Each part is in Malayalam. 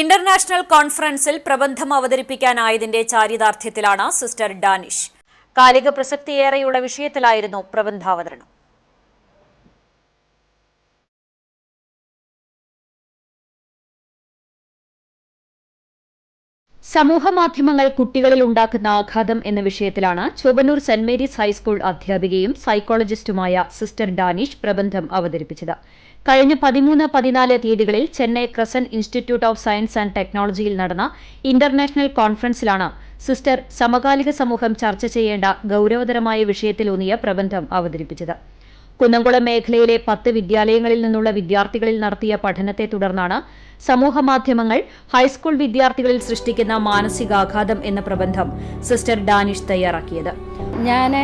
ഇന്റർനാഷണൽ കോൺഫറൻസിൽ പ്രബന്ധം അവതരിപ്പിക്കാനായതിന്റെ ചാരിതാർത്ഥ്യത്തിലാണ് സിസ്റ്റർ ഡാനിഷ്. കാലിക പ്രസക്തിയേറെയുള്ള വിഷയത്തിലായിരുന്നു പ്രബന്ധാവതരണം. സമൂഹമാധ്യമങ്ങൾ കുട്ടികളിൽ ഉണ്ടാക്കുന്ന ആഘാതം എന്ന വിഷയത്തിലാണ് Chowwannur saint Mary's high school അധ്യാപികയും സൈക്കോളജിസ്റ്റുമായ സിസ്റ്റർ ഡാനിഷ് പ്രബന്ധം അവതരിപ്പിച്ചത്. കഴിഞ്ഞ പതിമൂന്ന് പതിനാല് തീയതികളിൽ Chennai crescent institute of science and ടെക്നോളജിയിൽ നടന്ന ഇന്റർനാഷണൽ കോൺഫറൻസിലാണ് സിസ്റ്റർ സമകാലിക സമൂഹം ചർച്ച ചെയ്യേണ്ട ഗൌരവതരമായ വിഷയത്തിലൂന്നിയ പ്രബന്ധം അവതരിപ്പിച്ചത്. കുന്നംകുളം മേഖലയിലെ പത്ത് വിദ്യാലയങ്ങളിൽ നിന്നുള്ള വിദ്യാർത്ഥികളിൽ നടത്തിയ പഠനത്തെ തുടർന്നാണ് സമൂഹമാധ്യമങ്ങൾ ഹൈസ്കൂൾ വിദ്യാർത്ഥികളിൽ സൃഷ്ടിക്കുന്ന മാനസികാഘാതം എന്ന പ്രബന്ധം സിസ്റ്റർ ഡാനിഷ് തയ്യാറാക്കിയത്. ഞാൻ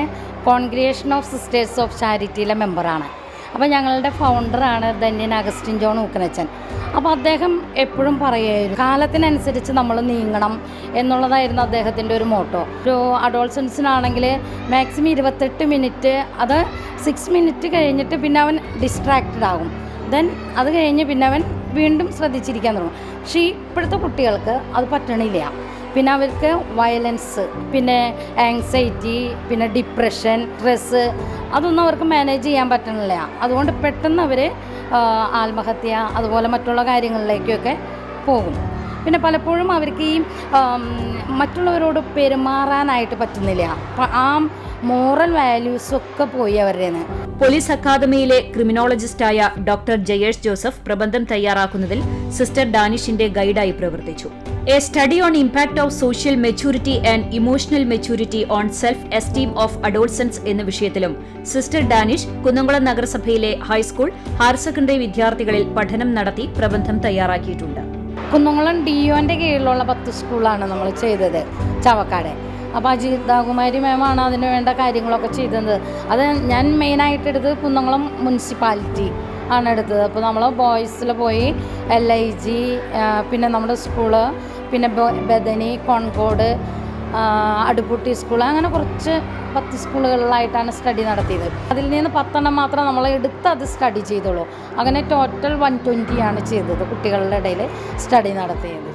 കോൺഗ്രിയേഷൻ ഓഫ് സിസ്റ്റേഴ്സ് ഓഫ് ചാരിറ്റിയിലെ മെമ്പറാണ് അപ്പോൾ ഞങ്ങളുടെ ഫൗണ്ടറാണ് ധന്യൻ അഗസ്റ്റിൻ ജോൺ ഊക്കനച്ചൻ. അപ്പോൾ അദ്ദേഹം എപ്പോഴും പറയുമായിരുന്നു കാലത്തിനനുസരിച്ച് നമ്മൾ നീങ്ങണം എന്നുള്ളതായിരുന്നു അദ്ദേഹത്തിന്റെ ഒരു മോട്ടോ ഒരു അഡോൾസൻസിനാണെങ്കിൽ മാക്സിമം ഇരുപത്തെട്ട് മിനിറ്റ് അത് സിക്സ് മിനിറ്റ് കഴിഞ്ഞിട്ട് പിന്നെ അവൻ ഡിസ്ട്രാക്റ്റഡ് ആകും. ദെൻ അത് കഴിഞ്ഞ് പിന്നെ അവൻ വീണ്ടും ശ്രദ്ധിച്ചിരിക്കാൻ തുടങ്ങും. പക്ഷേ ഇപ്പോഴത്തെ കുട്ടികൾക്ക് അത് പറ്റണില്ല. പിന്നെ അവർക്ക് വയലൻസ് പിന്നെ ആങ്സൈറ്റി പിന്നെ ഡിപ്രഷൻ സ്ട്രെസ്സ് അതൊന്നും അവർക്ക് മാനേജ് ചെയ്യാൻ പറ്റണില്ല. അതുകൊണ്ട് പെട്ടെന്ന് അവർ ആത്മഹത്യ അതുപോലെ മറ്റുള്ള കാര്യങ്ങളിലേക്കൊക്കെ പോകും. പിന്നെ പലപ്പോഴും അവർക്ക് ഈ മറ്റുള്ളവരോട് പെരുമാറാനായിട്ട് പറ്റുന്നില്ല. ആ മോറൽ വാല്യൂസ് ഒക്കെ പോയി അവരുടെ പോലീസ് അക്കാദമിയിലെ ക്രിമിനോളജിസ്റ്റായ ഡോക്ടർ ജയേഷ് ജോസഫ് പ്രബന്ധം തയ്യാറാക്കുന്നതിൽ സിസ്റ്റർ ഡാനിഷിന്റെ ഗൈഡായി പ്രവർത്തിച്ചു. A study on impact of social maturity and emotional maturity on self esteem of adolescence എന്ന വിഷയത്തിലും സിസ്റ്റർ ഡാനിഷ് കുന്നംകുളം നഗരസഭയിലെ ഹൈസ്കൂൾ ഹയർ സെക്കൻഡറി വിദ്യാർത്ഥികളിൽ പഠനം നടത്തി പ്രബന്ധം തയ്യാറാക്കിയിട്ടുണ്ട്. കുന്നംകുളം ഡി ഒന്റെ കീഴിലുള്ള പത്ത് സ്കൂളാണ് നമ്മൾ ചെയ്തത് ചവക്കാട്. അപ്പോൾ അജിതാകുമാരി മാമാണ് അതിന് വേണ്ട കാര്യങ്ങളൊക്കെ ചെയ്തത്. അത് ഞാൻ മെയിനായിട്ട് എടുത്തത് കുന്നംകുളം മുനിസിപ്പാലിറ്റി ആണ് എടുത്തത്. അപ്പോൾ നമ്മൾ ബോയ്സിൽ പോയി എൽ ഐ ജി പിന്നെ നമ്മുടെ സ്കൂൾ പിന്നെ ബദനി കോൺകോട് അടുപ്പുട്ടി സ്കൂൾ അങ്ങനെ കുറച്ച് പത്ത് സ്കൂളുകളിലായിട്ടാണ് സ്റ്റഡി നടത്തിയത്. അതിൽ നിന്ന് പത്തെണ്ണം മാത്രം നമ്മൾ എടുത്ത് അത് സ്റ്റഡി ചെയ്തോളൂ. അങ്ങനെ ടോട്ടൽ വൺ ട്വന്റിയാണ് ചെയ്തത് കുട്ടികളുടെ ഇടയിൽ സ്റ്റഡി നടത്തിയത്.